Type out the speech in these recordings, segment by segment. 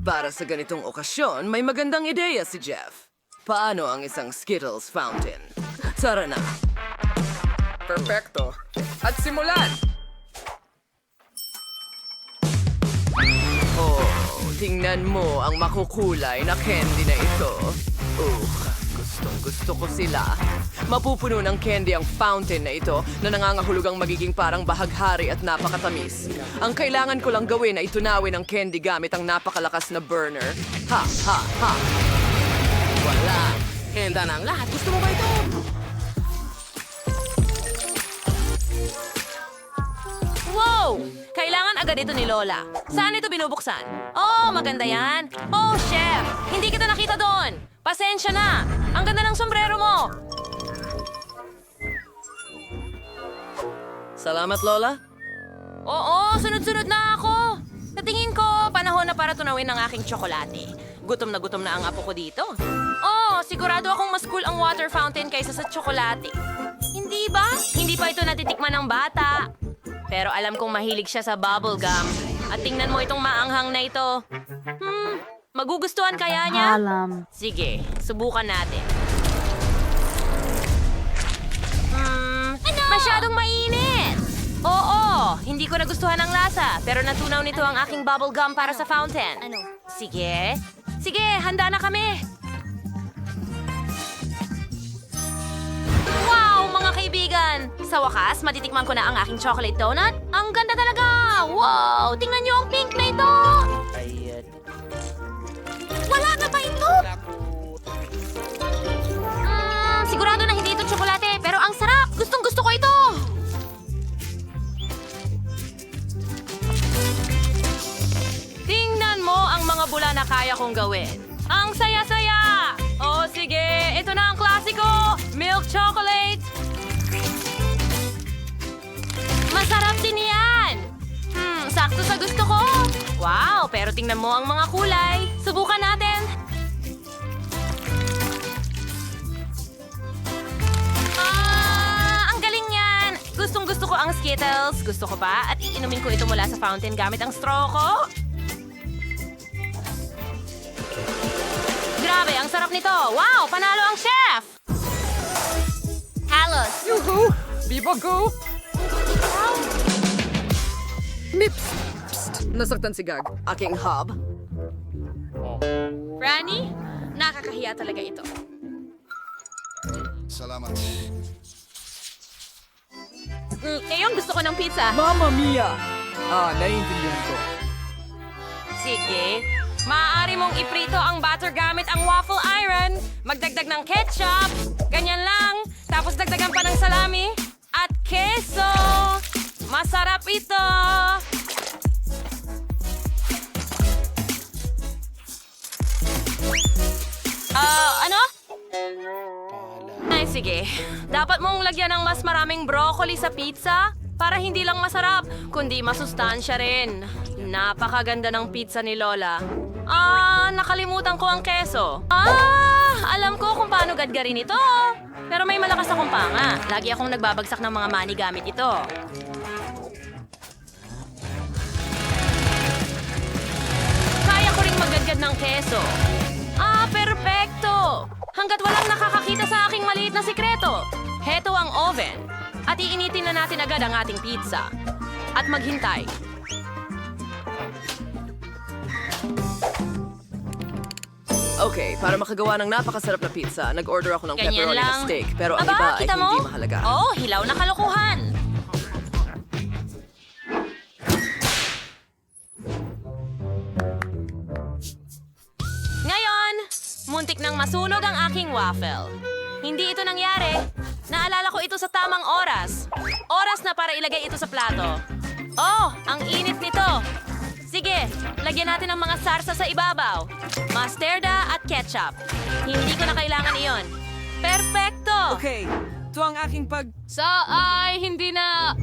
Para sa ganitong okasyon, may magandang ideya si Jeff. Paano ang isang Skittles fountain? Tara na. Perfecto. At simulan! Oh, tingnan mo ang makukulay na candy na ito. Uh, gustong gusto ko sila. Mapupuno ng candy ang fountain na ito na nangangahulugang magiging parang bahaghari at napakatamis. Ang kailangan ko lang gawin ay tunawin ang candy gamit ang napakalakas na burner. Ha, ha, ha. Wala. Henda na ang lahat. Gusto mo ba ito? Wow! Kailangan agad ito ni Lola. Saan ito binubuksan? Oh, maganda yan. Oh, chef! Hindi kita nakita doon. Pasensya na. Ang ganda ng sombrero mo. Salamat, Lola. Oo, sunod-sunod na ako. Sa tingin ko, panahon na para tunawin ang aking tsokolate. Gutom na gutom na ang apo ko dito. Oo, sigurado akong mas cool ang water fountain kaysa sa tsokolate. Hindi ba? Hindi pa ito natitikman ng bata. Pero alam kong mahilig siya sa bubble gum. At tingnan mo itong maanghang na ito. Hmm, magugustuhan kaya niya? Alam. Sige, subukan natin. Hmm, masyadong mainit! Oo, hindi ko nagustuhan ang lasa, pero natunaw nito ang aking bubble gum para sa fountain. Ano? Sige. Sige, handa na kami. Wow, mga kaibigan! Sa wakas, matitikman ko na ang aking chocolate donut. Ang ganda talaga! Wow! Tingnan niyo ang pink na ito! Mga bula na kaya kong gawin. Ang saya-saya! O sige, ito na ang klasiko! Milk chocolate! Masarap din yan! Hmm, sakto sa gusto ko! Wow, pero tingnan mo ang mga kulay. Subukan natin. Ah, ang galing yan! Gustong gusto ko ang Skittles. Gusto ko pa at iinumin ko ito mula sa fountain gamit ang straw ko. Grabe, ang sarap nito. Wow, panalo ang chef! Halos. Yuhu! Viva go! Mips! Psst! Nasaktan si Gag. Aking hub. Franny, nakakahiya talaga ito. Salamat. Mm, ngayon gusto ko ng pizza. Mamma mia! Ah, naiintindihan ko. Sige. Maaari mong iprito ang batter gamit ang waffle iron. Magdagdag ng ketchup. Ganyan lang. Tapos dagdagan pa ng salami. At keso. Masarap ito. Ah, ano? Ay, sige. Dapat mong lagyan ng mas maraming broccoli sa pizza para hindi lang masarap, kundi masustansya rin. Napakaganda ng pizza ni Lola. Ah, nakalimutan ko ang keso. Ah, alam ko kung paano gadgarin ito. Pero may malakas akong panga. Lagi akong nagbabagsak ng mga mani gamit ito. Kaya ko ring magdagdag ng keso. Ah, perpekto! Hanggat walang nakakakita sa aking maliit na sikreto. Heto ang oven. At iinitin na natin agad ang ating pizza. At maghintay. Okay, para makagawa ng napakasarap na pizza, nag-order ako ng Ganyan pepperoni lang. na steak. Pero ang Aba, iba ay kita mo? hindi mahalaga. Oh, hilaw na kalokohan. Ngayon, muntik nang masunog ang aking waffle. Hindi ito nangyari. Naalala ko ito sa tamang oras. Oras na para ilagay ito sa plato. Oh, ang init nito. Sige, lagyan natin ng mga sarsa sa ibabaw. Masterda at ketchup. Hindi ko na kailangan iyon. Perfecto! Okay, ito ang aking pag... Sa ay hindi na...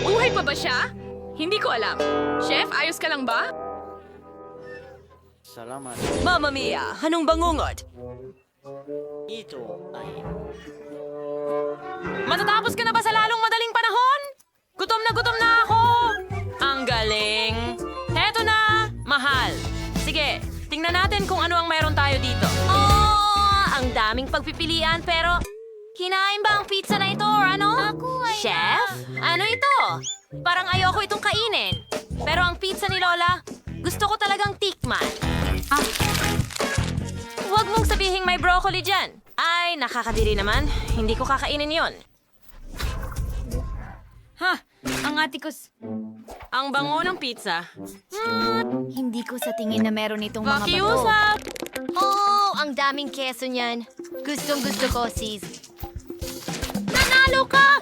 Buhay pa ba siya? Hindi ko alam. Chef, ayos ka lang ba? Mamma mia, anong bangungot? Matatapos ka na ba sa lalong madaling pagpipilian pero... Kinain ba ang pizza na ito or ano? Chef? Ano ito? Parang ayoko itong kainin. Pero ang pizza ni Lola, gusto ko talagang tikman. Ah. Huwag mong sabihing may broccoli dyan. Ay, nakakadiri naman. Hindi ko kakainin yon. Ha! Ang atikos. Ang bango ng pizza. Hindi ko sa tingin na meron itong mga bato. Pakiusap! Oh, ang daming keso niyan. Gustong gusto ko, sis. Nanalo ka!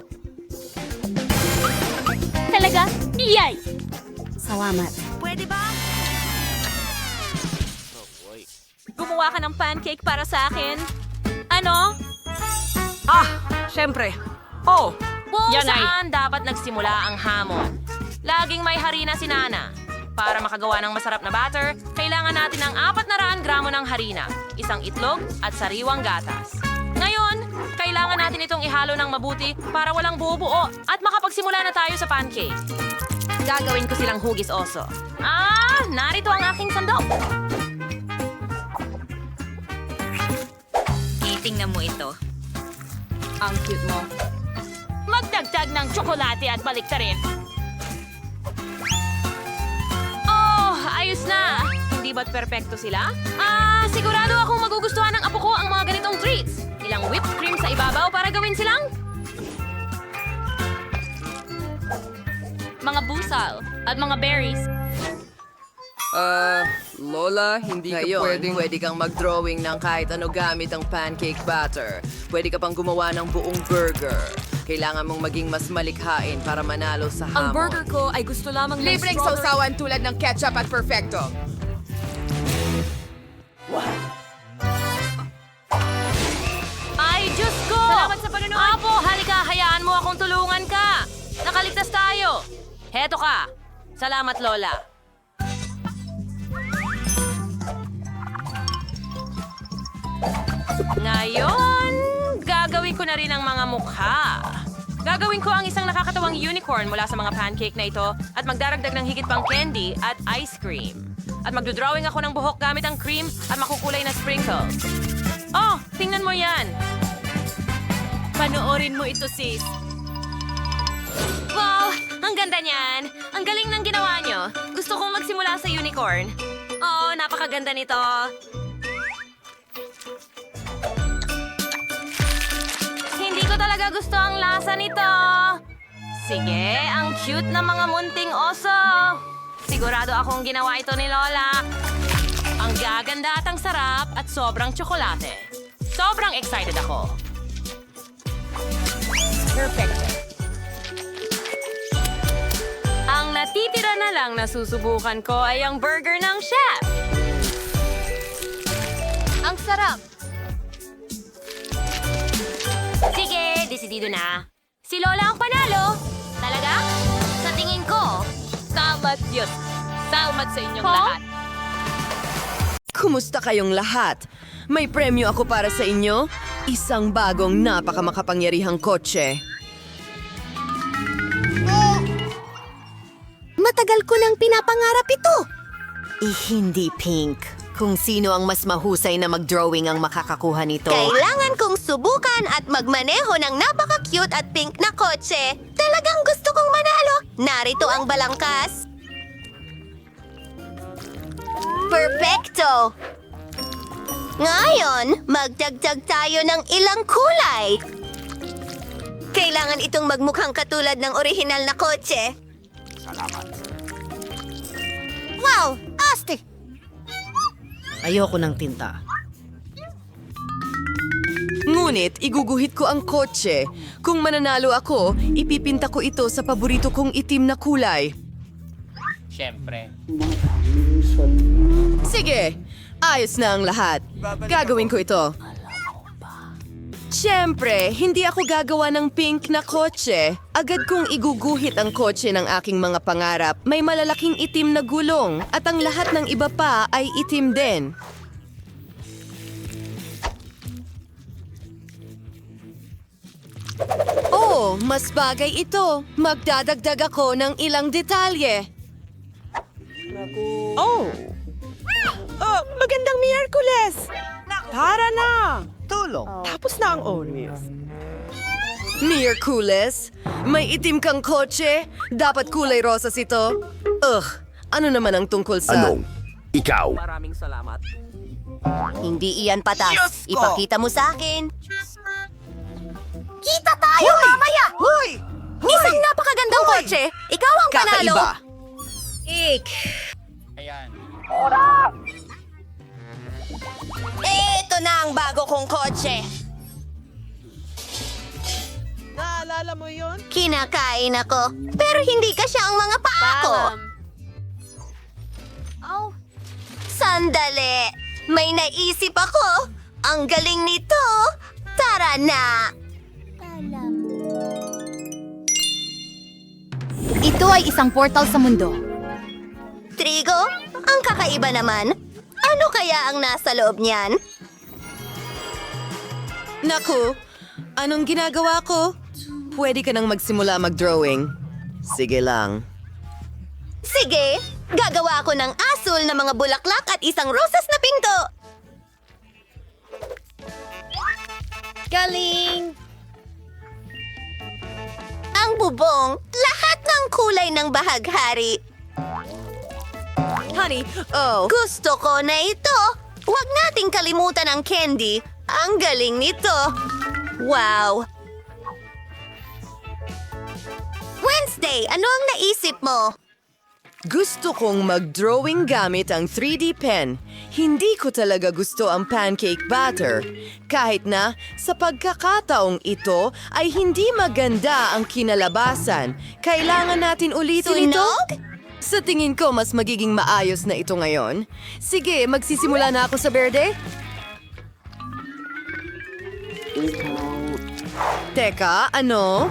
Talaga? Iyay! Salamat. Pwede ba? Gumawa ka ng pancake para sa akin? Ano? Ah, syempre. Oh, Kung Yan ay- saan dapat nagsimula ang hamon. Laging may harina si Nana. Para makagawa ng masarap na batter, kailangan natin ng 400 gramo ng harina, isang itlog at sariwang gatas. Ngayon, kailangan natin itong ihalo ng mabuti para walang buo-buo at makapagsimula na tayo sa pancake. Gagawin ko silang hugis oso. Ah, narito ang aking sandok. Itingnan mo ito. ang cute mo. Magdagdag ng tsokolate at baliktarin. Oh, ayos na! Hindi ba't perpekto sila? Ah, sigurado akong magugustuhan ng apo ko ang mga ganitong treats. Ilang whipped cream sa ibabaw para gawin silang... Mga busal at mga berries. Uh, Lola, hindi ka Ngayon, pwedeng... pwede kang mag-drawing ng kahit ano gamit ang pancake batter. Pwede ka pang gumawa ng buong burger. Kailangan mong maging mas malikhain para manalo sa hamon. Ang burger ko ay gusto lamang ng Libreng strawberry- sausawan tulad ng ketchup at perfecto. Ay, Diyos ko! Salamat sa panonood! Apo, halika, hayaan mo akong tulungan ka! Nakaligtas tayo! Heto ka! Salamat, Lola. Ngayon, gagawin ko na rin ang mga mukha. Gagawin ko ang isang nakakatawang unicorn mula sa mga pancake na ito at magdaragdag ng higit pang candy at ice cream. At magdodrawing ako ng buhok gamit ang cream at makukulay na sprinkles. Oh, tingnan mo yan. Panoorin mo ito, sis. Wow, ang ganda niyan. Ang galing ng ginawa nyo. Gusto kong magsimula sa unicorn. Oo, napakaganda nito. Hindi ko talaga gusto ang lasa nito. Sige, ang cute na mga munting oso. Sigurado akong ginawa ito ni Lola. Ang gaganda at ang sarap at sobrang tsokolate. Sobrang excited ako. Perfect. Ang natitira na lang na susubukan ko ay ang burger ng chef. Ang sarap. Sige, desidido na. Si Lola ang panalo. Diyos. Salamat sa inyong lahat. Kumusta kayong lahat? May premyo ako para sa inyo. Isang bagong napakamakapangyarihang kotse. Matagal ko nang pinapangarap ito. Eh, hindi pink. Kung sino ang mas mahusay na mag-drawing ang makakakuha nito. Kailangan kong subukan at magmaneho ng napaka-cute at pink na kotse. Talagang gusto kong manalo. Narito ang balangkas. Perfecto! Ngayon, magdagdag tayo ng ilang kulay. Kailangan itong magmukhang katulad ng orihinal na kotse. Wow! Asti! Ayoko ng tinta. Ngunit iguguhit ko ang kotse. Kung mananalo ako, ipipinta ko ito sa paborito kong itim na kulay. Siyempre. Sige, ayos na ang lahat. Gagawin ko ito. Siyempre, hindi ako gagawa ng pink na kotse. Agad kong iguguhit ang kotse ng aking mga pangarap. May malalaking itim na gulong at ang lahat ng iba pa ay itim din. Oh, mas bagay ito. Magdadagdag ako ng ilang detalye. Oh, magandang Miyerkules! Tara na! Tapos na ang Oreos. Miraculous, may itim kang kotse? Dapat kulay rosas ito? Ugh, ano naman ang tungkol sa... Anong? Ikaw? Maraming salamat. Hindi iyan patas. Ipakita mo sa akin. Kita tayo mamaya! Hoy! Isang napakagandang kotse. Ikaw ang panalo. Kakaiba! Ik. Ito na ang bago kong kotse. Naalala mo yon? Kinakain ako. Pero hindi ka siya ang mga paa ko. Oh, Sandali. May naisip ako. Ang galing nito. Tara na. ito ay isang portal sa mundo. Trigo, ang kakaiba naman. Ano kaya ang nasa loob niyan? Naku, anong ginagawa ko? Pwede ka nang magsimula mag-drawing. Sige lang. Sige, gagawa ako ng asul na mga bulaklak at isang rosas na pinto. Galing! Ang bubong, lahat ng kulay ng bahaghari. Honey, oh. Gusto ko na ito. Huwag nating kalimutan ang candy. Ang galing nito. Wow. Wednesday, ano ang naisip mo? Gusto kong mag-drawing gamit ang 3D pen. Hindi ko talaga gusto ang pancake batter. Kahit na sa pagkakataong ito ay hindi maganda ang kinalabasan. Kailangan natin ulitin ito? Sa tingin ko, mas magiging maayos na ito ngayon. Sige, magsisimula na ako sa berde. Teka, ano?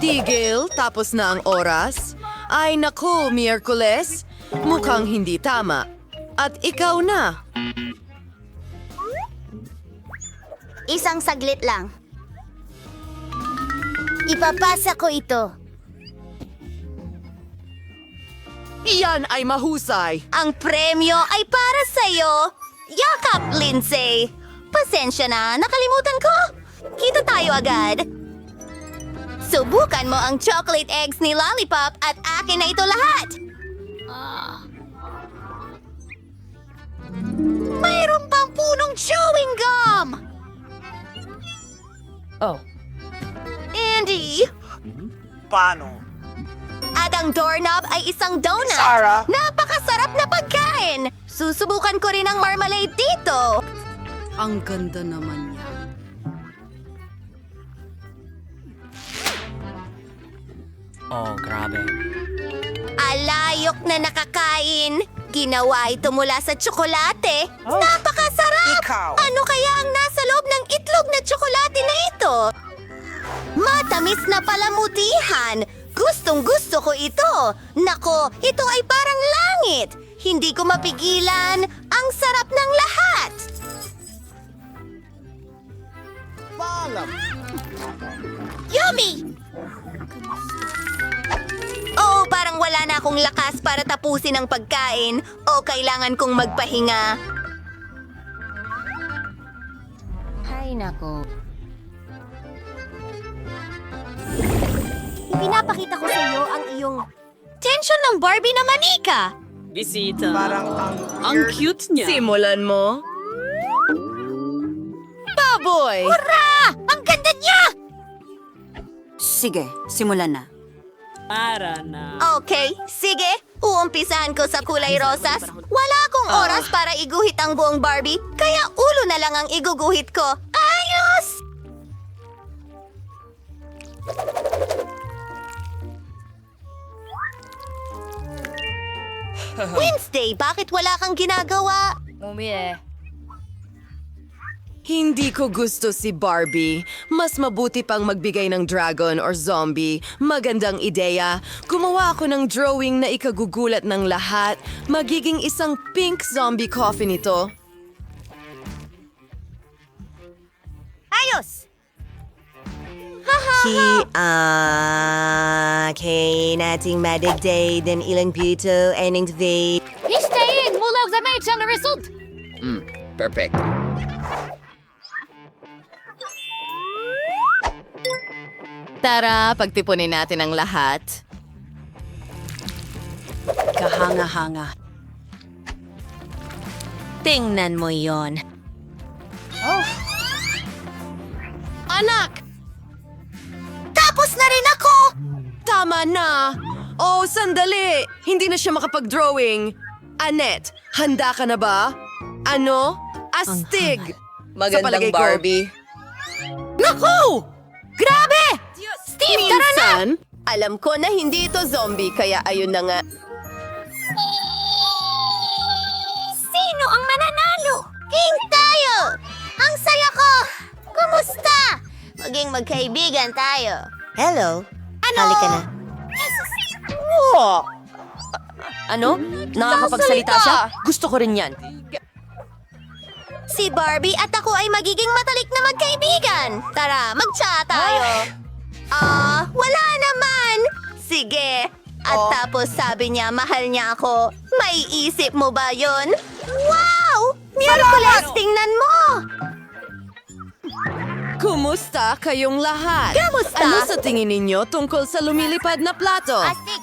Tigil, tapos na ang oras? Ay naku, Miyerkules. Mukhang hindi tama. At ikaw na. Isang saglit lang. Ipapasa ko ito. Iyan ay mahusay. Ang premyo ay para sa'yo. Yakap, Lindsay. Pasensya na, nakalimutan ko. Kita tayo agad. Subukan mo ang chocolate eggs ni Lollipop at akin na ito lahat. Mayroon pang punong chewing gum! Oh. Andy! Paano? Ang doorknob ay isang donut. Sarah? Napakasarap na pagkain. Susubukan ko rin ang marmalade dito. Ang ganda naman niya. Oh, grabe. Alayok na nakakain. Ginawa ito mula sa tsokolate. Napakasarap! Ikaw! Ano kaya ang nasa loob ng itlog na tsokolate na ito? Matamis na palamutihan. Gustong gusto ko ito. Nako, ito ay parang langit. Hindi ko mapigilan. Ang sarap ng lahat. Yummy! Oo, parang wala na akong lakas para tapusin ang pagkain o kailangan kong magpahinga. Hay nako. Pinapakita ko sa iyo ang iyong... Tension ng Barbie na manika! Bisita. Parang ang... Ang cute niya. Simulan mo. Baboy! Hurra! Ang ganda niya! Sige, simulan na. Para na. Okay, sige. Uumpisahan ko sa kulay rosas. Wala akong oras para iguhit ang buong Barbie, kaya ulo na lang ang iguguhit ko. Wednesday, bakit wala kang ginagawa? Hindi ko gusto si Barbie. Mas mabuti pang magbigay ng dragon or zombie. Magandang ideya. Gumawa ako ng drawing na ikagugulat ng lahat. Magiging isang pink zombie coffin ito. Ayos! Ki, ah, kay nating madigday din ilang buto and the Histayin mula sa may ang result! Mm, perfect. Tara, pagtipunin natin ang lahat. Kahanga-hanga. Tingnan mo yon. Oh. Anak! Tapos na rin ako! Tama na! Oh, sandali! Hindi na siya makapag-drawing. Annette, handa ka na ba? Ano? Astig! Magandang Barbie. Naku! Grabe! Steve, tara na! Minsan, alam ko na hindi ito zombie, kaya ayun na nga. Sino ang mananalo? King tayo! Ang saya ko! Kumusta? Maging magkaibigan tayo. Hello? Ano? Halika na. Ano? Nakakapagsalita siya? Gusto ko rin yan. Si Barbie at ako ay magiging matalik na magkaibigan. Tara, mag-chat tayo. Ah, wala naman. Sige. At tapos sabi niya, mahal niya ako. May isip mo ba yon? Wow! Miraculous, tingnan mo! Kumusta kayong lahat? Kamusta? Ano sa tingin ninyo tungkol sa lumilipad na plato? Astig,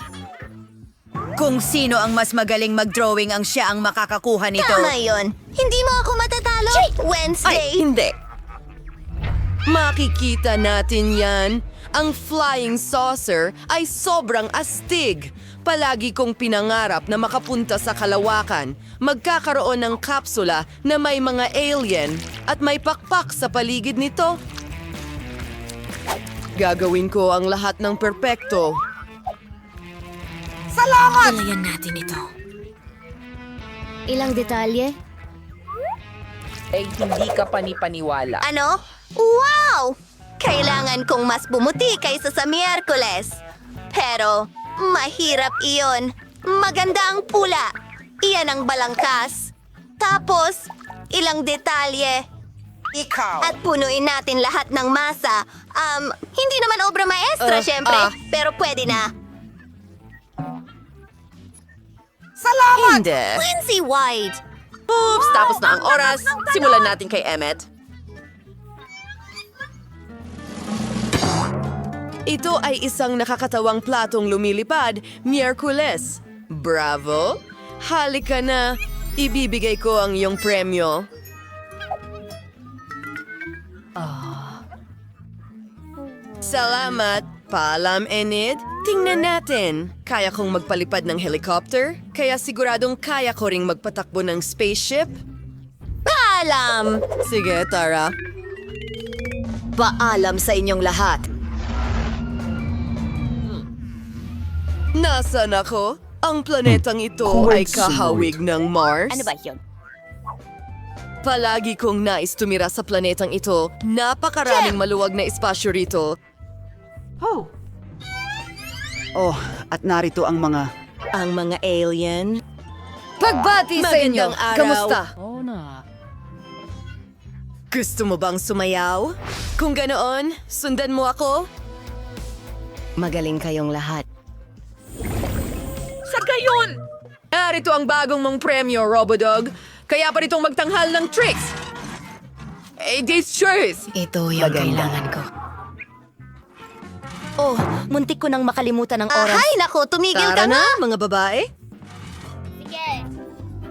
Kung sino ang mas magaling mag-drawing ang siya ang makakakuha nito. tama yon. Hindi mo ako matatalo. Wednesday. Ay, hindi. Makikita natin yan. Ang flying saucer ay sobrang astig. Palagi kong pinangarap na makapunta sa kalawakan. Magkakaroon ng kapsula na may mga alien at may pakpak sa paligid nito. Gagawin ko ang lahat ng perpekto. Palayan natin ito. Ilang detalye? Eh, hindi ka panipaniwala. Ano? Wow! Kailangan kong mas bumuti kaysa sa Miyerkules. Pero, mahirap iyon. Maganda ang pula. Iyan ang balangkas. Tapos, ilang detalye. Ikaw. At punuin natin lahat ng masa. Um, hindi naman obra maestra, Uh, syempre. ah. Pero pwede na. Hindi. Lindsay White! Oops, tapos na ang oras. Simulan natin kay Emmet. Ito ay isang nakakatawang platong lumilipad, Miyerkules. Bravo! Halika na. Ibibigay ko ang iyong premyo. Salamat. Paalam, Enid. Tingnan natin. Kaya kong magpalipad ng helicopter, kaya siguradong kaya ko ring magpatakbo ng spaceship. Paalam! Sige, Tara. Paalam sa inyong lahat. Nasaan ako? Ang planetang ito ay kahawig ng Mars. Ano ba yun? Palagi kong nais tumira sa planetang ito. Napakaraming maluwag na espasyo rito. Oh, at narito ang mga... Ang mga alien. Pagbati sa inyo. Magandang araw. Kamusta? Gusto mo bang sumayaw? Kung ganoon, sundan mo ako. Magaling kayong lahat. Sa gayon! Narito ang bagong mong premyo, Robodog. Kaya pa ritong magtanghal ng tricks. Eh, this choice. Ito yung kailangan ko. Oh, muntik ko nang makalimutan ng oras. Ahay, nako, tumigil ka Tara na! na, mga babae.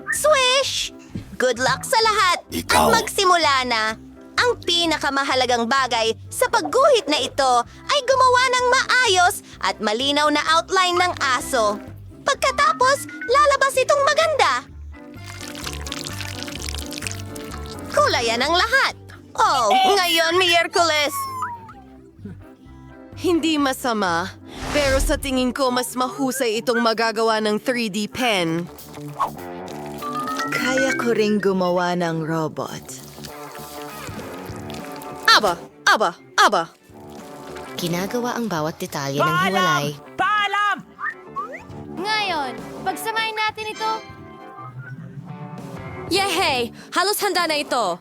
Swish! Good luck sa lahat! At magsimula na! Ang pinakamahalagang bagay sa pagguhit na ito ay gumawa ng maayos at malinaw na outline ng aso. Pagkatapos, lalabas itong maganda. Kulayan ang lahat. Oh, ngayon, Miyerkules. Hindi masama, pero sa tingin ko mas mahusay itong magagawa ng 3D pen. Kaya ko ring gumawa ng robot. Aba, aba, aba. Ginagawa ang bawat detalye ng hiwalay. Paalam! Pagsamahin natin ito. Yehey! Halos handa na ito.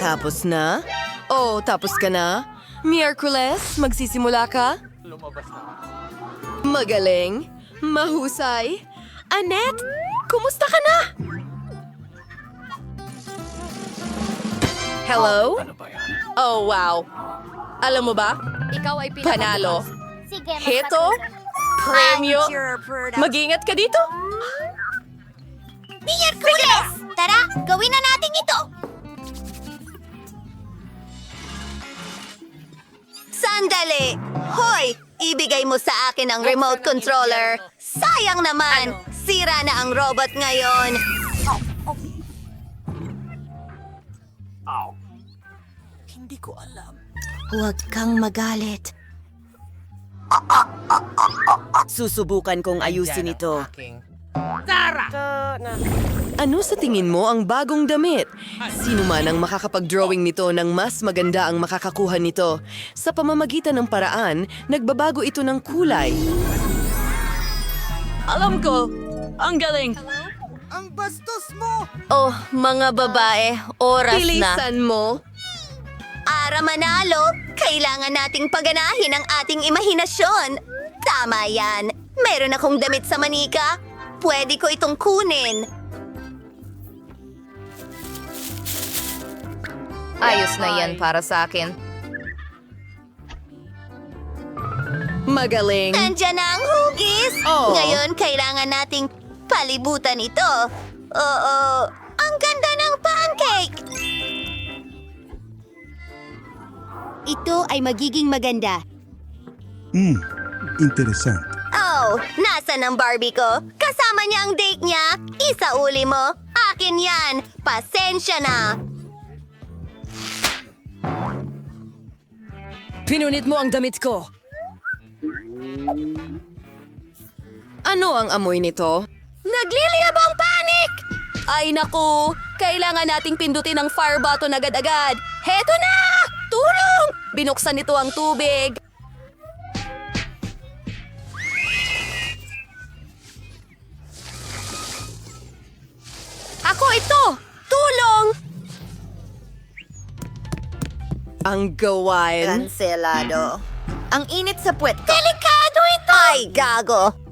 Tapos na? Oh, tapos ka na? Miyerkules, magsisimula ka? Magaling, mahusay. Annette, kumusta ka na? Hello? Ano ba yan? Oh, wow. Alam mo ba? Ikaw ay Panalo. Sige, Heto? Premyo? Mag-ingat ka dito. Miyerkules! Tara, gawin na natin ito! Sandali! Hoy! Ibigay mo sa akin ang remote controller. Sayang naman! Sira na ang robot ngayon. Huwag kang magalit. Susubukan kong ayusin ito. Ano sa tingin mo ang bagong damit? Sino man ang makakapag-drawing nito ng mas maganda ang makakakuha nito. Sa pamamagitan ng paraan, nagbabago ito ng kulay. Alam ko. Ang galing. Oh, mga babae, oras na. Pilisan mo. Para manalo, kailangan nating paganahin ang ating imahinasyon. Tama yan. Meron akong damit sa manika. Pwede ko itong kunin. Ayos na yan para sa akin. Magaling. Nandiyan na ang hugis. Oh. Ngayon, kailangan nating palibutan ito. Oo, ang ganda ng pancake. Ito ay magiging maganda. Hmm, interesante. Oh, nasa ng Barbie ko? Kasama niya ang date niya? Isauli mo? Akin yan. Pasensya na. Pinunit mo ang damit ko. Ano ang amoy nito? Nagliliyab ang panic! Ay naku, kailangan nating pindutin ang fire button agad-agad. Heto na! Tulong! Binuksan nito ang tubig. Ako ito! Tulong! Ang gawain. Kanselado. Ang init sa puwet ko. Delikado ito! Ay, gago!